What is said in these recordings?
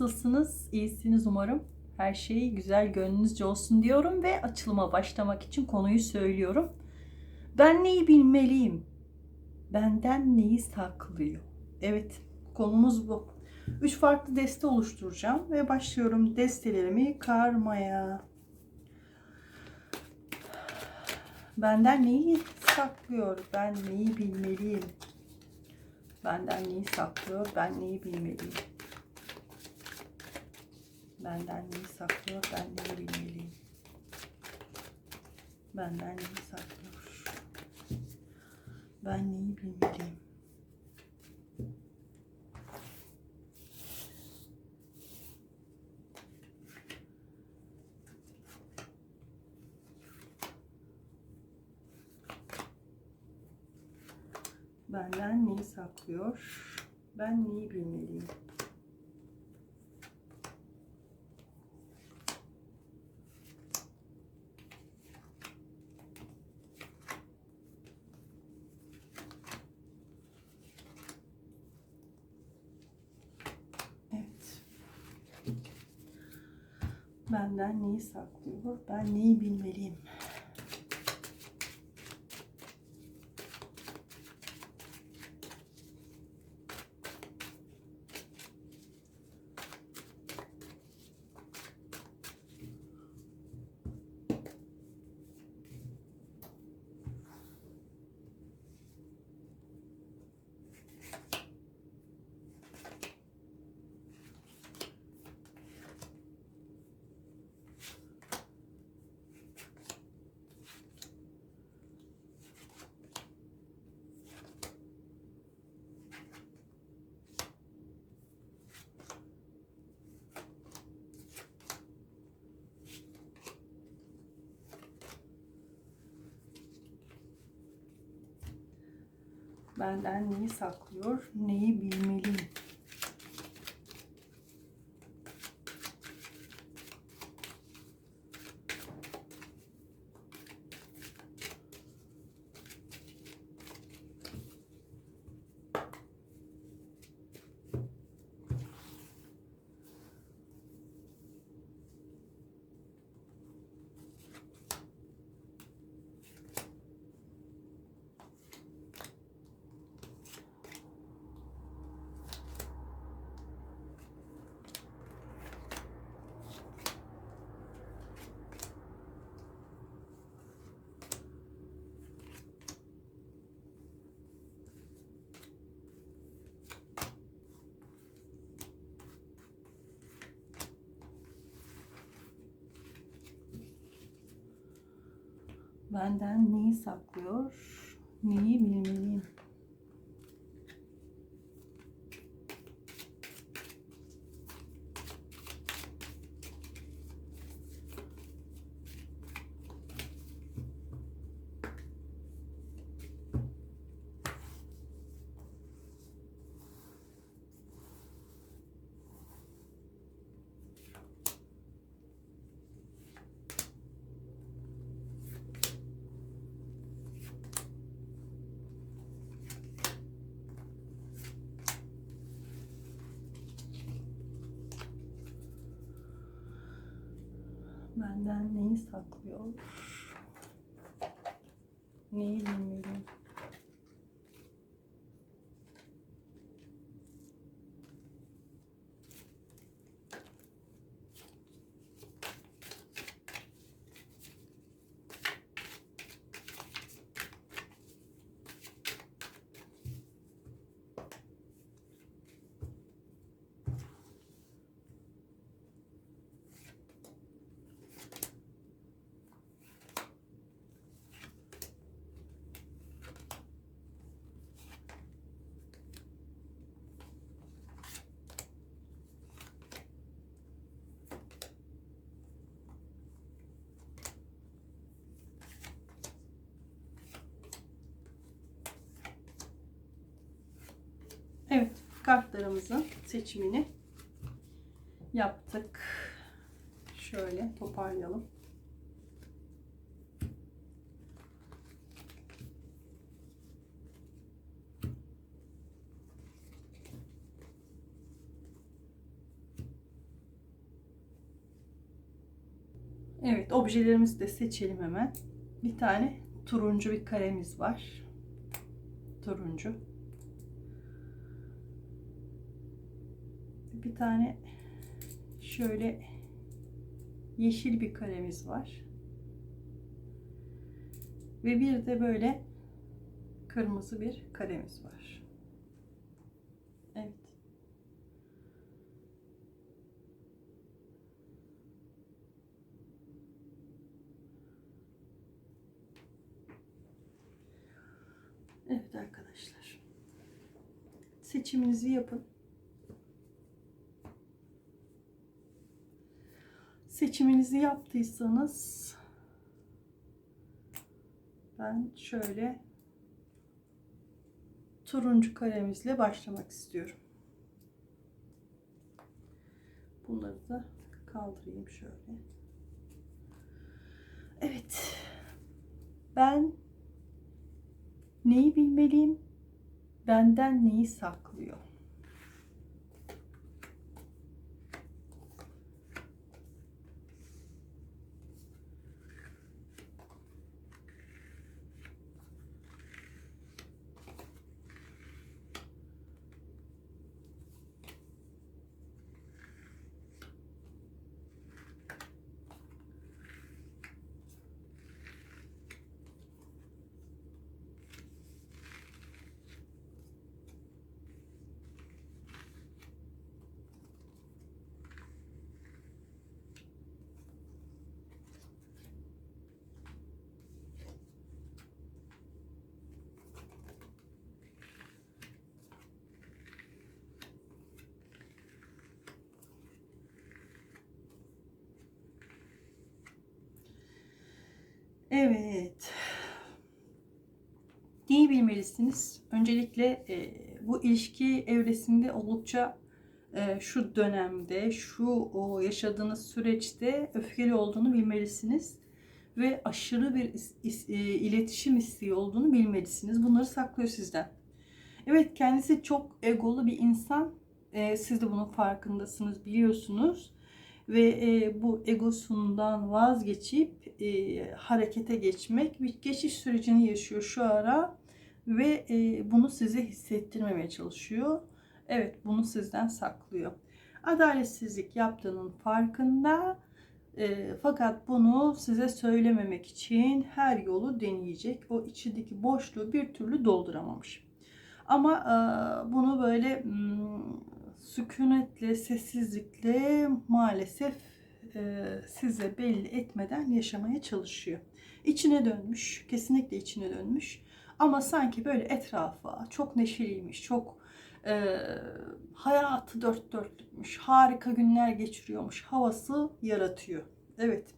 Nasılsınız? İyisiniz umarım. Her şey güzel gönlünüzce olsun diyorum ve açılıma başlamak için konuyu söylüyorum. Ben neyi bilmeliyim? Benden neyi saklıyor? Evet, konumuz bu. Üç farklı deste oluşturacağım ve başlıyorum destelerimi karmaya. Benden neyi saklıyor? Ben neyi bilmeliyim? Benden neyi saklıyor? Ben neyi bilmeliyim? Benden neyi saklıyor? Ben neyi bilmeliyim? Benden neyi saklıyor? Ben neyi bilmeliyim? Benden neyi saklıyor? Ben neyi bilmeliyim? Evet. Benden neyi saklıyor? Ben neyi bilmeliyim? Benden neyi saklıyor? Neyi bilmeliyim? Benden neyi saklıyor? Neyi bilmeliyim? Benden neyi saklıyor? Neyi bilmeliyim? kartlarımızın seçimini yaptık. Şöyle toparlayalım. Evet objelerimizi de seçelim hemen. Bir tane turuncu bir karemiz var. Turuncu. Bir tane şöyle yeşil bir karemiz var. Ve bir de böyle kırmızı bir karemiz var. Evet. Evet arkadaşlar. Seçiminizi yapın. Seçiminizi yaptıysanız ben şöyle turuncu kalemizle başlamak istiyorum. Bunları da kaldırayım şöyle. Evet. Ben neyi bilmeliyim? Benden neyi saklıyor? Evet. Neyi bilmelisiniz? Öncelikle e, bu ilişki evresinde oldukça e, şu dönemde, şu o yaşadığınız süreçte öfkeli olduğunu bilmelisiniz. Ve aşırı bir is, is, e, iletişim isteği olduğunu bilmelisiniz. Bunları saklıyor sizden. Evet kendisi çok egolu bir insan. E, siz de bunun farkındasınız, biliyorsunuz ve e, bu egosundan vazgeçip e, harekete geçmek bir geçiş sürecini yaşıyor şu ara ve e, bunu size hissettirmemeye çalışıyor. Evet bunu sizden saklıyor. Adaletsizlik yaptığının farkında e, fakat bunu size söylememek için her yolu deneyecek. O içindeki boşluğu bir türlü dolduramamış. Ama e, bunu böyle hmm, sükunetle, sessizlikle maalesef e, size belli etmeden yaşamaya çalışıyor. İçine dönmüş, kesinlikle içine dönmüş. Ama sanki böyle etrafa çok neşeliymiş, çok e, hayatı dört dörtlükmüş, harika günler geçiriyormuş havası yaratıyor. Evet.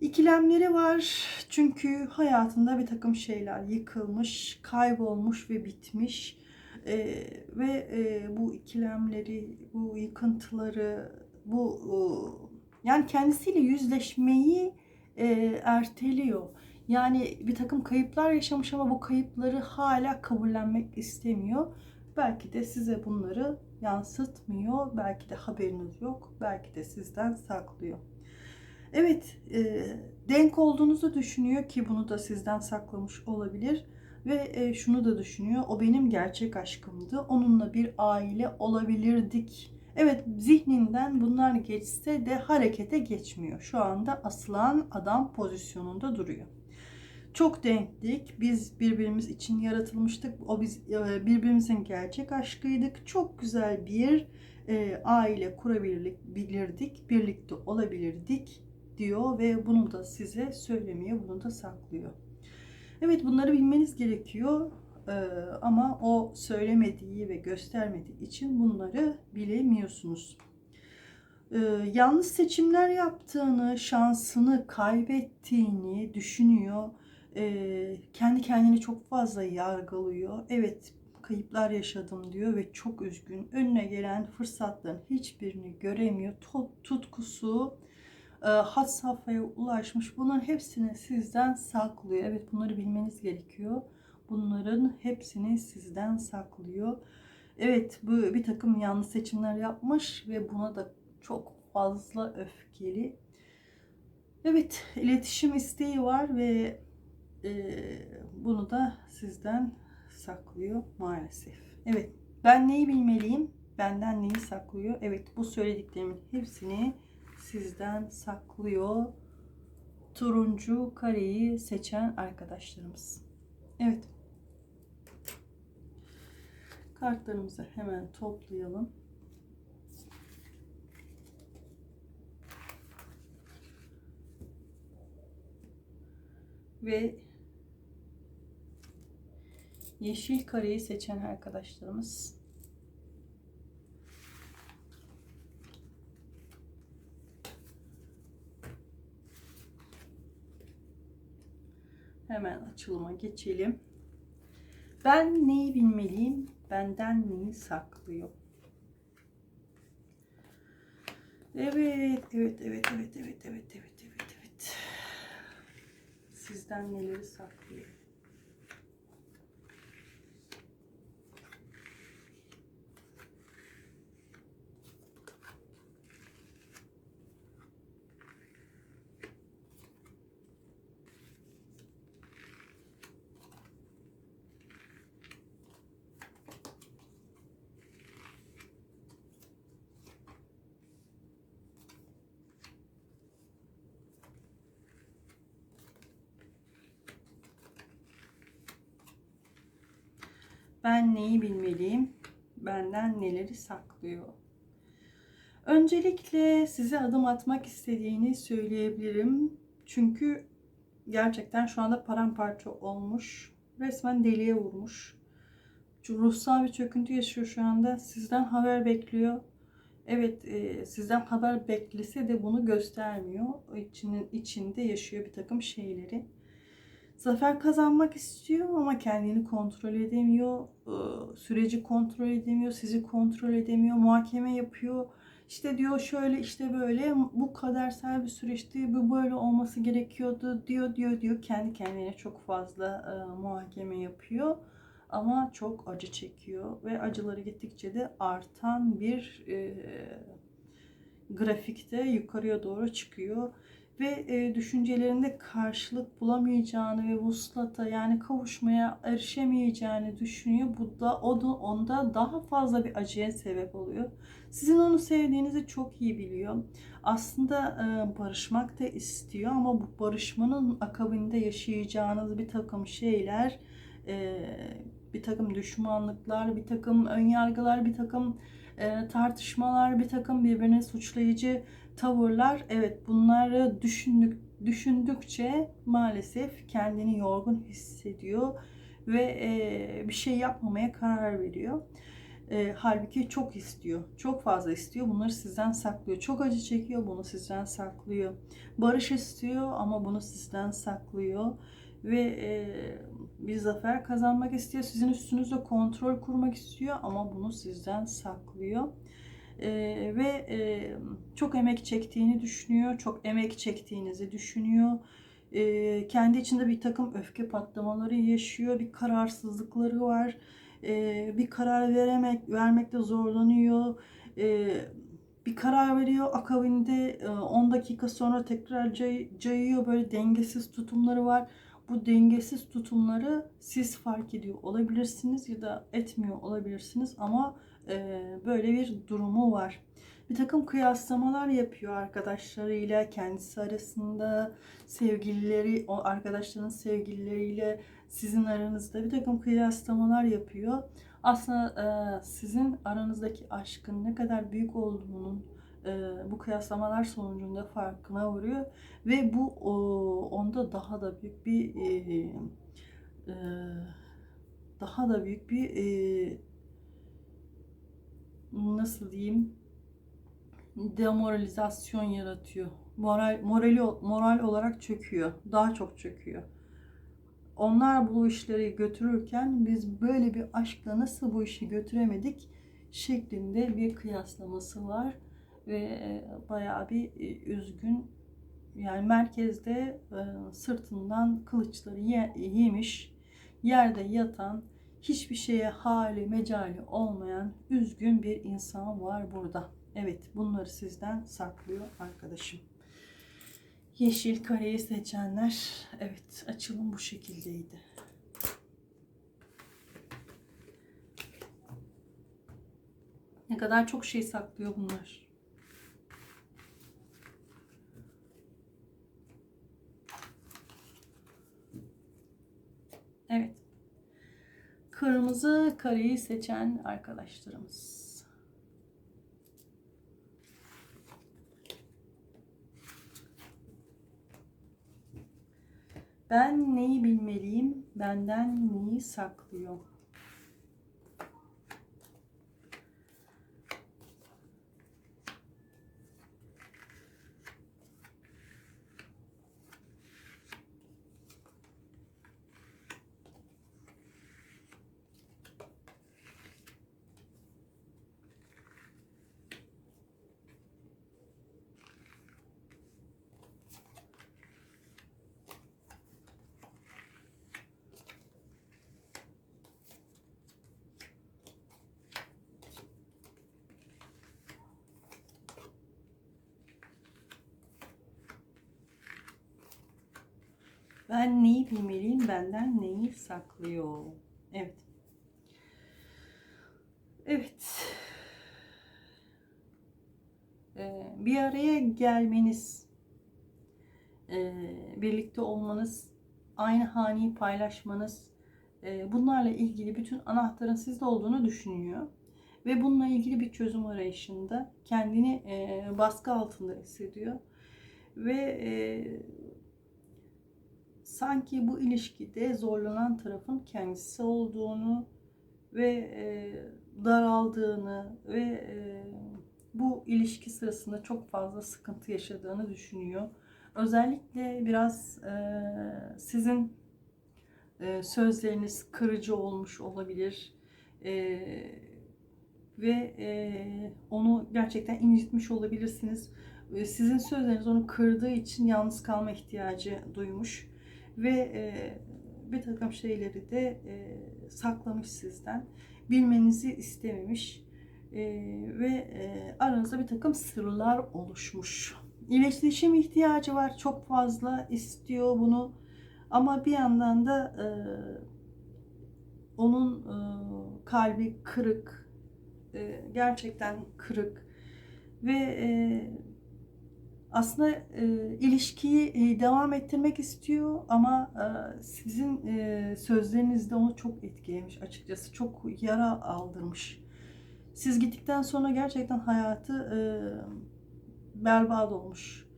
İkilemleri var çünkü hayatında bir takım şeyler yıkılmış, kaybolmuş ve bitmiş e, ve e, bu ikilemleri, bu yıkıntıları, bu e, yani kendisiyle yüzleşmeyi e, erteliyor. Yani bir takım kayıplar yaşamış ama bu kayıpları hala kabullenmek istemiyor. Belki de size bunları yansıtmıyor. Belki de haberiniz yok. Belki de sizden saklıyor. Evet, e, denk olduğunuzu düşünüyor ki bunu da sizden saklamış olabilir. Ve e, şunu da düşünüyor. O benim gerçek aşkımdı. Onunla bir aile olabilirdik. Evet zihninden bunlar geçse de harekete geçmiyor. Şu anda aslan adam pozisyonunda duruyor. Çok denklik. Biz birbirimiz için yaratılmıştık. O biz e, birbirimizin gerçek aşkıydık. Çok güzel bir e, aile kurabilirdik, birlikte olabilirdik diyor ve bunu da size söylemiyor, bunu da saklıyor. Evet bunları bilmeniz gerekiyor ee, ama o söylemediği ve göstermediği için bunları bilemiyorsunuz. Ee, yanlış seçimler yaptığını, şansını kaybettiğini düşünüyor. Ee, kendi kendini çok fazla yargılıyor. Evet kayıplar yaşadım diyor ve çok üzgün. Önüne gelen fırsatların hiçbirini göremiyor. Tutkusu e, had safhaya ulaşmış. Bunların hepsini sizden saklıyor. Evet bunları bilmeniz gerekiyor. Bunların hepsini sizden saklıyor. Evet bu bir takım yanlış seçimler yapmış ve buna da çok fazla öfkeli. Evet, iletişim isteği var ve e, bunu da sizden saklıyor maalesef. Evet, ben neyi bilmeliyim? Benden neyi saklıyor? Evet, bu söylediklerimin hepsini sizden saklıyor. Turuncu kareyi seçen arkadaşlarımız. Evet. Kartlarımızı hemen toplayalım. Ve yeşil kareyi seçen arkadaşlarımız. Hemen açılıma geçelim. Ben neyi bilmeliyim? Benden neyi saklıyor? Evet, evet, evet, evet, evet, evet, evet, evet, evet. Sizden neleri saklıyor? Ben neyi bilmeliyim? Benden neleri saklıyor? Öncelikle size adım atmak istediğini söyleyebilirim. Çünkü gerçekten şu anda paramparça olmuş. Resmen deliye vurmuş. Ruhsal bir çöküntü yaşıyor şu anda. Sizden haber bekliyor. Evet, e, sizden haber beklese de bunu göstermiyor. İçinin içinde yaşıyor bir takım şeyleri. Zafer kazanmak istiyor ama kendini kontrol edemiyor. Süreci kontrol edemiyor, sizi kontrol edemiyor, muhakeme yapıyor. İşte diyor şöyle işte böyle bu kadersel bir süreçti, bu böyle olması gerekiyordu diyor diyor diyor. Kendi kendine çok fazla muhakeme yapıyor. Ama çok acı çekiyor ve acıları gittikçe de artan bir e, grafikte yukarıya doğru çıkıyor ve e, düşüncelerinde karşılık bulamayacağını ve vuslata yani kavuşmaya erişemeyeceğini düşünüyor. Bu da o da onda daha fazla bir acıya sebep oluyor. Sizin onu sevdiğinizi çok iyi biliyor. Aslında e, barışmak da istiyor ama bu barışmanın akabinde yaşayacağınız bir takım şeyler, e, bir takım düşmanlıklar, bir takım önyargılar, bir takım e, tartışmalar, bir takım birbirine suçlayıcı tavırlar evet bunları düşündük düşündükçe maalesef kendini yorgun hissediyor ve e, bir şey yapmamaya karar veriyor. E, halbuki çok istiyor. Çok fazla istiyor. Bunları sizden saklıyor. Çok acı çekiyor. Bunu sizden saklıyor. Barış istiyor ama bunu sizden saklıyor. Ve e, bir zafer kazanmak istiyor. Sizin üstünüzde kontrol kurmak istiyor ama bunu sizden saklıyor e, ve e, çok emek çektiğini düşünüyor, çok emek çektiğinizi düşünüyor. E, kendi içinde bir takım öfke patlamaları yaşıyor, bir kararsızlıkları var, e, bir karar veremek vermekte zorlanıyor. E, bir karar veriyor akabinde 10 dakika sonra tekrar cay, cayıyor böyle dengesiz tutumları var. Bu dengesiz tutumları siz fark ediyor olabilirsiniz ya da etmiyor olabilirsiniz ama e, böyle bir durumu var. Bir takım kıyaslamalar yapıyor arkadaşlarıyla, kendisi arasında, sevgilileri, o arkadaşların sevgilileriyle sizin aranızda bir takım kıyaslamalar yapıyor. Aslında e, sizin aranızdaki aşkın ne kadar büyük olduğunun bu kıyaslamalar sonucunda farkına varıyor ve bu onda daha da büyük bir daha da büyük bir nasıl diyeyim demoralizasyon yaratıyor. Moral morali moral olarak çöküyor. Daha çok çöküyor. Onlar bu işleri götürürken biz böyle bir aşkla nasıl bu işi götüremedik şeklinde bir kıyaslaması var ve e, bayağı bir e, üzgün yani merkezde e, sırtından kılıçları yemiş yerde yatan hiçbir şeye hali mecali olmayan üzgün bir insan var burada. Evet bunları sizden saklıyor arkadaşım. Yeşil kareyi seçenler, evet açılım bu şekildeydi. Ne kadar çok şey saklıyor bunlar. Evet. Kırmızı kareyi seçen arkadaşlarımız. Ben neyi bilmeliyim? Benden neyi saklıyor? Ben neyi bilmeliyim? Benden neyi saklıyor? Evet. Evet. Ee, bir araya gelmeniz, e, birlikte olmanız, aynı haneyi paylaşmanız, e, bunlarla ilgili bütün anahtarın sizde olduğunu düşünüyor. Ve bununla ilgili bir çözüm arayışında kendini e, baskı altında hissediyor. Ve e, sanki bu ilişkide zorlanan tarafın kendisi olduğunu ve e, daraldığını ve e, bu ilişki sırasında çok fazla sıkıntı yaşadığını düşünüyor. Özellikle biraz e, sizin e, sözleriniz kırıcı olmuş olabilir e, ve e, onu gerçekten incitmiş olabilirsiniz. E, Sizin sözleriniz onu kırdığı için yalnız kalma ihtiyacı duymuş ve e, bir takım şeyleri de e, saklamış sizden. Bilmenizi istememiş e, ve e, aranızda bir takım sırlar oluşmuş. İletişim ihtiyacı var. Çok fazla istiyor bunu. Ama bir yandan da e, onun e, kalbi kırık. E, gerçekten kırık. Ve e, aslında e, ilişkiyi e, devam ettirmek istiyor ama e, sizin e, sözleriniz de onu çok etkilemiş açıkçası. Çok yara aldırmış. Siz gittikten sonra gerçekten hayatı e, berbat olmuş.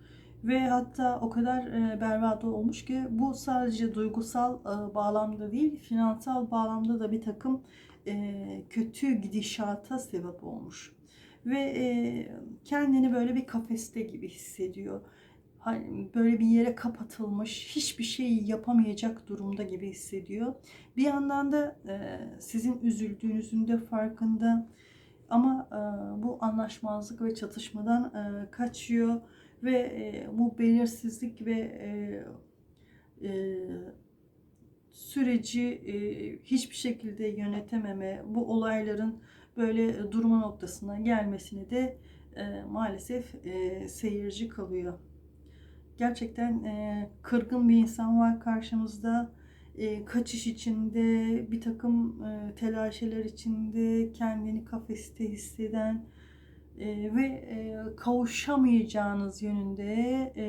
Ve hatta o kadar e, berbat olmuş ki bu sadece duygusal e, bağlamda değil, finansal bağlamda da bir takım e, kötü gidişata sebep olmuş ve e, kendini böyle bir kafeste gibi hissediyor. Hani böyle bir yere kapatılmış, hiçbir şey yapamayacak durumda gibi hissediyor. Bir yandan da e, sizin üzüldüğünüzün de farkında. Ama e, bu anlaşmazlık ve çatışmadan e, kaçıyor ve e, bu belirsizlik ve e, e, süreci e, hiçbir şekilde yönetememe, bu olayların böyle durma noktasına gelmesini de e, maalesef e, seyirci kalıyor. Gerçekten e, kırgın bir insan var karşımızda. E, kaçış içinde, bir takım e, telaşeler içinde kendini kafeste hisseden e, ve e, kavuşamayacağınız yönünde e,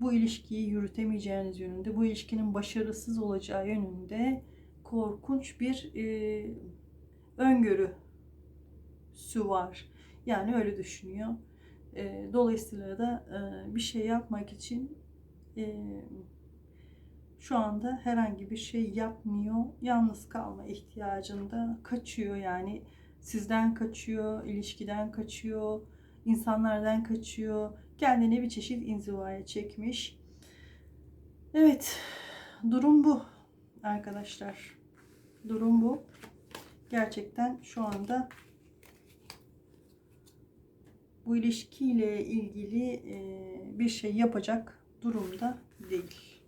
bu ilişkiyi yürütemeyeceğiniz yönünde, bu ilişkinin başarısız olacağı yönünde korkunç bir e, öngörüsü var. Yani öyle düşünüyor. E, dolayısıyla da e, bir şey yapmak için e, şu anda herhangi bir şey yapmıyor. Yalnız kalma ihtiyacında kaçıyor yani sizden kaçıyor, ilişkiden kaçıyor, insanlardan kaçıyor. Kendine bir çeşit inzivaya çekmiş. Evet, durum bu arkadaşlar. Durum bu gerçekten şu anda bu ilişkiyle ilgili bir şey yapacak durumda değil.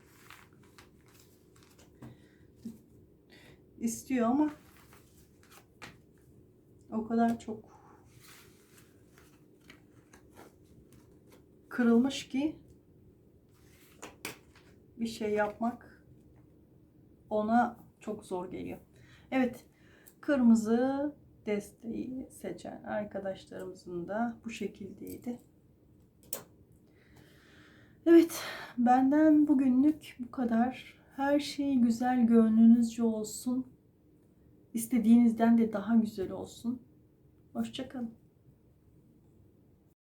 İstiyor ama o kadar çok kırılmış ki bir şey yapmak ona çok zor geliyor. Evet, kırmızı desteği seçen arkadaşlarımızın da bu şekildeydi. Evet, benden bugünlük bu kadar. Her şey güzel gönlünüzce olsun. İstediğinizden de daha güzel olsun. Hoşçakalın.